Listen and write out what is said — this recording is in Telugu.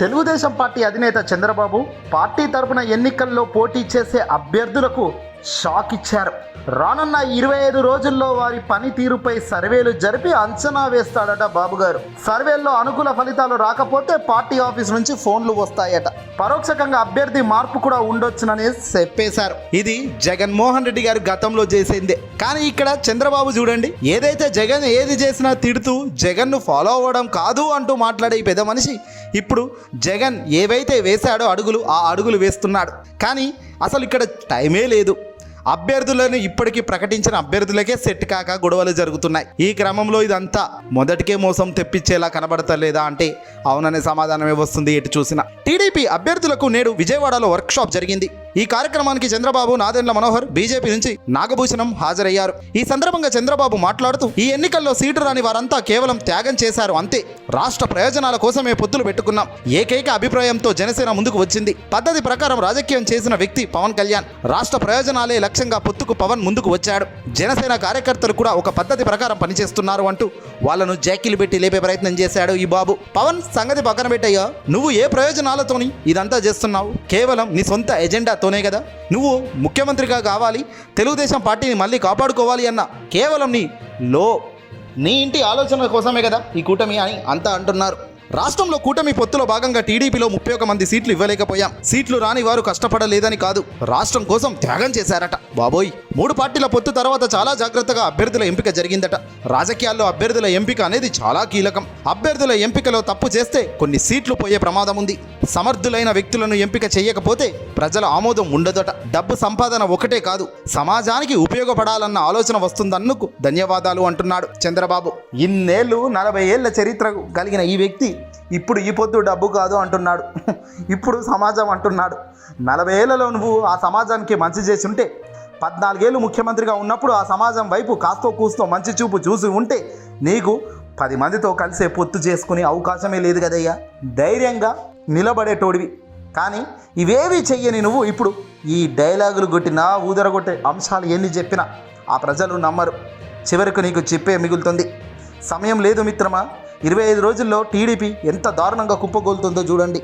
తెలుగుదేశం పార్టీ అధినేత చంద్రబాబు పార్టీ తరపున ఎన్నికల్లో పోటీ చేసే అభ్యర్థులకు షాక్ ఇచ్చారు. రానున్న ఇరవై ఐదు రోజుల్లో వారి పనితీరుపై సర్వేలు జరిపి అంచనా వేస్తాడట బాబు గారు సర్వేల్లో అనుకూల ఫలితాలు రాకపోతే పార్టీ ఆఫీస్ నుంచి ఫోన్లు వస్తాయట. పరోక్షకంగా అభ్యర్థి మార్పు కూడా ఉండొచ్చునని చెప్పేశారు. ఇది జగన్మోహన్ రెడ్డి గారు గతంలో చేసిందే. కానీ ఇక్కడ చంద్రబాబు చూడండి ఏదైతే జగన్ ఏది చేసినా తిడుతూ జగన్ను ఫాలో అవ్వడం కాదు అంటూ మాట్లాడే పెద్ద మనిషి ఇప్పుడు జగన్ ఏవైతే వేశాడో అడుగులు ఆ అడుగులు వేస్తున్నాడు. కానీ అసలు ఇక్కడ టైమే లేదు. అభ్యర్థులను ఇప్పటికీ ప్రకటించిన అభ్యర్థులకే సెట్ కాక గొడవలు జరుగుతున్నాయి. ఈ క్రమంలో ఇదంతా మొదటికే మోసం తెప్పించేలా కనబడతలేదా అంటే అవుననే సమాధానమే వస్తుంది ఎటు చూసినా. టీడీపీ అభ్యర్థులకు నేడు విజయవాడలో వర్క్షాప్ జరిగింది. ఈ కార్యక్రమానికి చంద్రబాబు నాదెండ్ల మనోహర్ బీజేపీ నుంచి నాగభూషణం హాజరయ్యారు. ఈ సందర్భంగా చంద్రబాబు మాట్లాడుతూ ఈ ఎన్నికల్లో సీటు రాని వారంతా కేవలం త్యాగం చేశారు అంతే. రాష్ట్ర ప్రయోజనాల కోసమే పొత్తులు పెట్టుకున్నాం. ఏకైక అభిప్రాయంతో జనసేన ముందుకు వచ్చింది. పద్ధతి ప్రకారం రాజకీయం చేసిన వ్యక్తి పవన్ కళ్యాణ్. రాష్ట్ర ప్రయోజనాలే లక్ష్యంగా పొత్తుకు పవన్ ముందుకు వచ్చాడు. జనసేన కార్యకర్తలు కూడా ఒక పద్ధతి ప్రకారం పనిచేస్తున్నారు అంటూ వాళ్ళను జాకీలు పెట్టి లేపే ప్రయత్నం చేశాడు ఈ బాబు. పవన్ సంగతి పక్కన పెట్టయ్యా. నువ్వు ఏ ప్రయోజనాలతోని ఇదంతా చేస్తున్నావు? కేవలం నీ సొంత నాతోనే కదా? నువ్వు ముఖ్యమంత్రిగా కావాలి తెలుగుదేశం పార్టీని మళ్ళీ కాపాడుకోవాలి అన్న కేవలం నీ లో నీ ఇంటి ఆలోచన కోసమే కదా ఈ కూటమి అని అంతా అంటున్నారు. రాష్ట్రంలో కూటమి పొత్తులో భాగంగా టీడీపీలో ముప్పై ఒక మంది సీట్లు ఇవ్వలేకపోయాం. సీట్లు రాని వారు కష్టపడలేదని కాదు రాష్ట్రం కోసం త్యాగం చేశారట. బాబోయ్! మూడు పార్టీల పొత్తు తర్వాత చాలా జాగ్రత్తగా అభ్యర్థుల ఎంపిక జరిగిందట. రాజకీయాల్లో అభ్యర్థుల ఎంపిక అనేది చాలా కీలకం. అభ్యర్థుల ఎంపికలో తప్పు చేస్తే కొన్ని సీట్లు పోయే ప్రమాదం ఉంది. సమర్థులైన వ్యక్తులను ఎంపిక చేయకపోతే ప్రజల ఆమోదం ఉండదట. డబ్బు సంపాదన ఒకటే కాదు సమాజానికి ఉపయోగపడాలన్న ఆలోచన వస్తుందన్నుకు ధన్యవాదాలు అంటున్నాడు చంద్రబాబు. ఇన్నేళ్ళు నలభై ఏళ్ళ చరిత్ర కలిగిన ఈ వ్యక్తి ఇప్పుడు ఈ పొద్దు డబ్బు కాదు అంటున్నాడు. ఇప్పుడు సమాజం అంటున్నాడు. నలభై ఏళ్ళలో నువ్వు ఆ సమాజానికి మంచి చేసి ఉంటే పద్నాలుగేళ్ళు ముఖ్యమంత్రిగా ఉన్నప్పుడు ఆ సమాజం వైపు కాస్తో కూస్తో మంచి చూపు చూసి ఉంటే నీకు పది మందితో కలిసే పొత్తు చేసుకునే అవకాశమే లేదు కదయ్యా. ధైర్యంగా నిలబడేటోడివి. కానీ ఇవేవి చెయ్యని నువ్వు ఇప్పుడు ఈ డైలాగులు కొట్టినా ఊదరగొట్టే అంశాలు ఎన్ని చెప్పినా ఆ ప్రజలు నమ్మరు. చివరికి నీకు చెప్పే మిగులుతుంది. సమయం లేదు మిత్రమా. ఇరవై ఐదు రోజుల్లో టీడీపీ ఎంత దారుణంగా కుప్పగోలుతుందో చూడండి.